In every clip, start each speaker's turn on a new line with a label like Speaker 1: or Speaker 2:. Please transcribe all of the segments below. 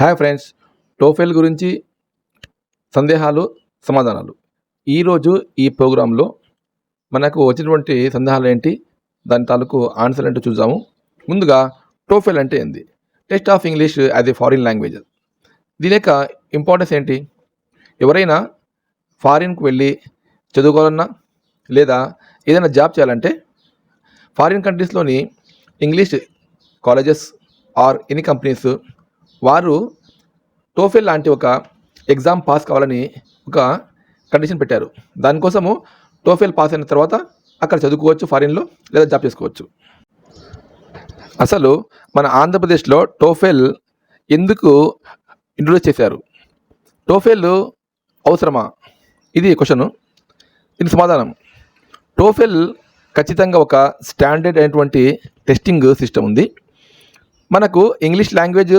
Speaker 1: Hi friends TOEFL గురించి సందేహాలు సమాధానాలు. ఈరోజు ఈ ప్రోగ్రాంలో మనకు వచ్చినటువంటి సందేహాలు ఏంటి? దాని తాలూకు ఆన్సర్ ఏంటో చూద్దాము. ముందుగా టోఫెల్ అంటే ఏంది? Test of English as a foreign language దీని యొక్క ఇంపార్టెన్స్ ఏంటి? ఎవరైనా ఫారిన్కి వెళ్ళి చదువుకోవాలన్నా లేదా ఏదైనా జాబ్ చేయాలంటే foreign కంట్రీస్లోని English colleges or any companies వారు టోఫెల్ లాంటి ఒక ఎగ్జామ్ పాస్ కావాలని ఒక కండిషన్ పెట్టారు. దానికోసము టోఫెల్ పాస్ అయిన తర్వాత అక్కడ చదువుకోవచ్చు ఫారిన్లో లేదా జాబ్ చేసుకోవచ్చు. అసలు మన ఆంధ్రప్రదేశ్లో టోఫెల్ ఎందుకు ఇంట్రొడ్యూస్ చేశారు? టోఫెల్ అవసరమా? ఇది క్వశ్చన్ దీని సమాధానం. టోఫెల్ ఖచ్చితంగా ఒక స్టాండర్డ్ అయినటువంటి టెస్టింగ్ సిస్టమ్ ఉంది. మనకు ఇంగ్లీష్ లాంగ్వేజ్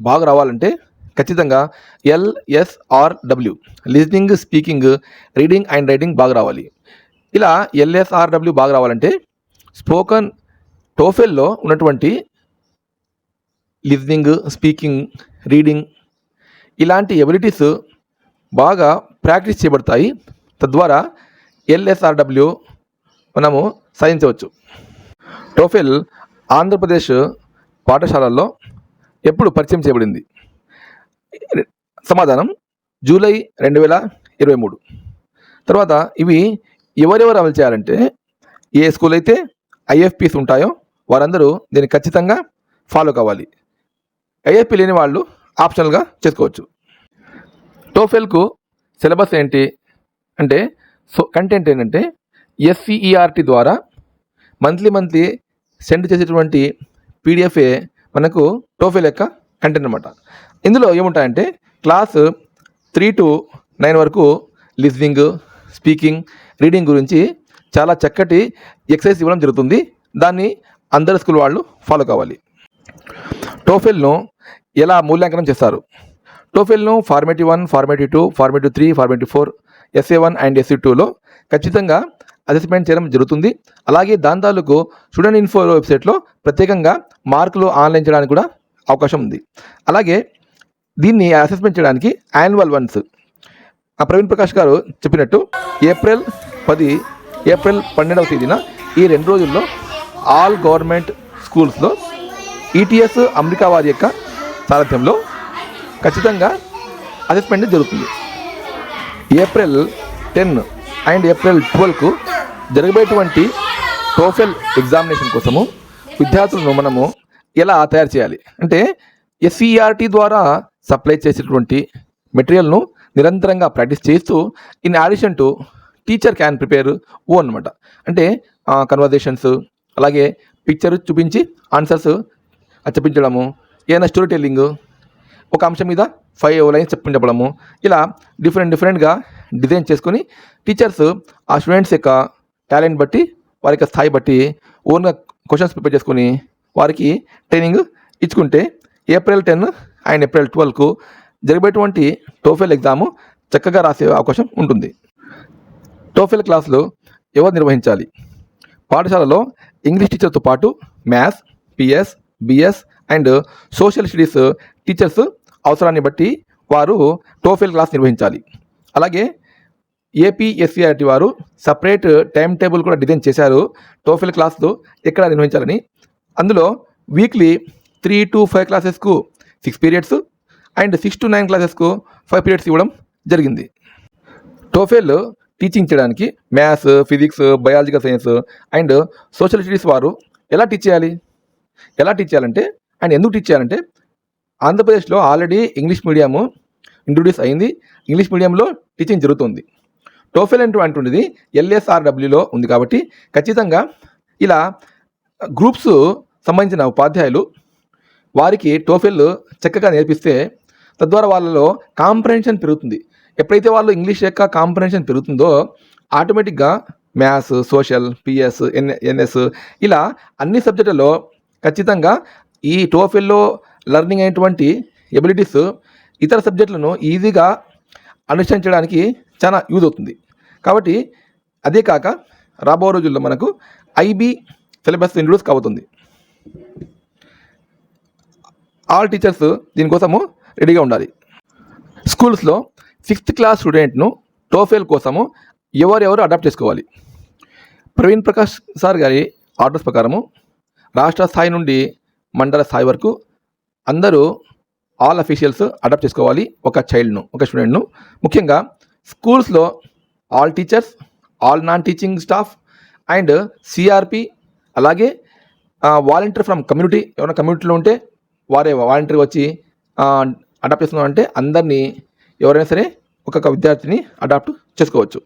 Speaker 1: బాగా రావాలంటే ఖచ్చితంగా LSRW listening speaking reading and writing బాగా రావాలి. ఇలా ఎల్ఎస్ఆర్డబ్ల్యూ బాగా రావాలంటే స్పోకన్ టోఫెల్లో ఉన్నటువంటి లిజనింగ్ స్పీకింగ్ రీడింగ్ ఇలాంటి ఎబిలిటీస్ బాగా ప్రాక్టీస్ చేయబడతాయి. తద్వారా ఎల్ఎస్ఆర్డబ్ల్యూ మనము సాధించవచ్చు. టోఫెల్ ఆంధ్రప్రదేశ్ పాఠశాలల్లో ఎప్పుడు పరిచయం చేయబడింది? సమాధానం జూలై రెండు వేల ఇరవై మూడు. తర్వాత ఇవి ఎవరెవరు అమలు చేయాలంటే ఏ స్కూల్ అయితే ఐఎఫ్పిస్ ఉంటాయో వారందరూ దీన్ని ఖచ్చితంగా ఫాలో కావాలి. ఐఎఫ్పి లేని వాళ్ళు ఆప్షనల్గా చేసుకోవచ్చు. టోఫెల్కు సిలబస్ ఏంటి అంటే సో కంటెంట్ ఏంటంటే ఎస్సిఈఆర్టీ ద్వారా మంత్లీ మంత్లీ సెండ్ చేసేటువంటి పీడిఎఫ్ఏ మనకు టోఫెల్ యొక్క కంటెంట్ అనమాట ఇందులో ఏముంటాయంటే క్లాస్ త్రీ టు నైన్ వరకు లిజనింగ్ స్పీకింగ్ రీడింగ్ గురించి చాలా చక్కటి ఎక్సర్సైజ్ ఇవ్వడం జరుగుతుంది. దాన్ని అందరి స్కూల్ వాళ్ళు ఫాలో కావాలి. టోఫెల్ను ఎలా మూల్యాంకనం చేస్తారు? టోఫెల్ను formative one formative two formative three formative four SA one and SA టూలో ఖచ్చితంగా అసెస్మెంట్ చేయడం జరుగుతుంది. అలాగే దాని తాలూకు స్టూడెంట్ ఇన్ఫో వెబ్సైట్లో ప్రత్యేకంగా మార్కులు ఆన్లైన్ చేయడానికి కూడా అవకాశం ఉంది. అలాగే దీన్ని అసెస్మెంట్ చేయడానికి యాన్యువల్ వన్స్. ఆ ప్రవీణ్ ప్రకాష్ గారు చెప్పినట్టు ఏప్రిల్ పది ఏప్రిల్ పన్నెండవ తేదీన ఈ రెండు రోజుల్లో ఆల్ గవర్నమెంట్ స్కూల్స్లో ఈటీఎస్ అమెరికా వారి యొక్క సారథ్యంలో ఖచ్చితంగా అసెస్మెంట్ జరుగుతుంది. ఏప్రిల్ టెన్ అండ్ ఏప్రిల్ ట్వెల్వ్కు జరగబోయేటువంటి టోఫెల్ ఎగ్జామినేషన్ కోసము విద్యార్థులను మనము ఎలా తయారు చేయాలి? అంటే ఎస్ఈఆర్టీ ద్వారా సప్లై చేసేటువంటి మెటీరియల్ను నిరంతరంగా ప్రాక్టీస్ చేస్తూ in addition to teacher can prepare ఓ అనమాట అంటే కన్వర్జేషన్స్ అలాగే పిక్చర్ చూపించి ఆన్సర్స్ చెప్పించడము ఏదైనా స్టోరీ టెల్లింగ్ ఒక అంశం మీద ఫైవ్ లైన్స్ చెప్పించడము ఇలా డిఫరెంట్ డిఫరెంట్గా డిజైన్ చేసుకొని టీచర్స్ ఆ స్టూడెంట్స్ యొక్క టాలెంట్ బట్టి వారి యొక్క స్థాయి బట్టి ఓన్గా క్వశ్చన్స్ ప్రిపేర్ చేసుకొని వారికి ట్రైనింగ్ ఇచ్చుకుంటే ఏప్రిల్ టెన్ అండ్ ఏప్రిల్ ట్వెల్వ్కు జరిగేటువంటి టోఫెల్ ఎగ్జాము చక్కగా రాసే అవకాశం ఉంటుంది. టోఫెల్ క్లాసులు ఎవరు నిర్వహించాలి? పాఠశాలలో ఇంగ్లీష్ టీచర్తో పాటు maths PS BS and social studies teachers అవసరాన్ని బట్టి వారు టోఫెల్ క్లాస్ నిర్వహించాలి. అలాగే ఏపీఎస్సీఆర్టీ వారు సపరేట్ టైం టేబుల్ కూడా డిజైన్ చేశారు. టోఫెల్ క్లాసులు ఎక్కడ నిర్వహించాలని. అందులో weekly three to five క్లాసెస్కు six periods and six to nine క్లాసెస్కు five periods ఇవ్వడం జరిగింది. టోఫెల్ టీచింగ్ చేయడానికి maths physics biological science and social studies వారు ఎలా టీచ్ చేయాలి? ఎలా టీచ్ చేయాలంటే అండ్ ఎందుకు టీచ్ చేయాలంటే ఆంధ్రప్రదేశ్లో ఆల్రెడీ ఇంగ్లీష్ మీడియము ఇంట్రొడ్యూస్ అయింది. ఇంగ్లీష్ మీడియంలో టీచింగ్ జరుగుతుంది. టోఫెల్ అంటూ ఎల్ఎస్ఆర్డబ్ల్యూలో ఉంది కాబట్టి ఖచ్చితంగా ఇలా గ్రూప్స్ సంబంధించిన ఉపాధ్యాయులు వారికి టోఫెల్ చక్కగా నేర్పిస్తే తద్వారా వాళ్ళలో కాంప్రహెన్షన్ పెరుగుతుంది. ఎప్పుడైతే వాళ్ళు ఇంగ్లీష్ యొక్క కాంప్రహెన్షన్ పెరుగుతుందో ఆటోమేటిక్గా maths social PS N NS ఇలా అన్ని సబ్జెక్టులలో ఖచ్చితంగా ఈ టోఫెల్లో లెర్నింగ్ అయినటువంటి ఎబిలిటీస్ ఇతర సబ్జెక్టులను ఈజీగా అనుసరించడానికి చాలా యూజ్ అవుతుంది. కాబట్టి అదే కాక రాబో రోజుల్లో మనకు ఐబీ సిలబస్ ఇంట్రొడ్యూస్ అవుతుంది ఆల్ టీచర్స్ దీనికోసము రెడీగా ఉండాలి. స్కూల్స్లో సిక్స్త్ క్లాస్ స్టూడెంట్ను టోఫెల్ కోసము ఎవరెవరు అడాప్ట్ చేసుకోవాలి? ప్రవీణ్ ప్రకాష్ సార్ గారి ఆర్డర్స్ ప్రకారము రాష్ట్ర స్థాయి నుండి మండల స్థాయి వరకు అందరూ ఆల్ అఫీషియల్స్ అడాప్ట్ చేసుకోవాలి ఒక చైల్డ్ను ఒక స్టూడెంట్ను. ముఖ్యంగా స్కూల్స్లో all teachers all non teaching staff and CRP అలాగే వాలంటీర్ ఫ్రమ్ కమ్యూనిటీ ఎవరైనా కమ్యూనిటీలో ఉంటే వారే వాలంటీర్ వచ్చి అడాప్ట్ చేస్తున్నారంటే అందరినీ ఎవరైనా సరే ఒక్కొక్క విద్యార్థిని అడాప్ట్ చేసుకోవచ్చు.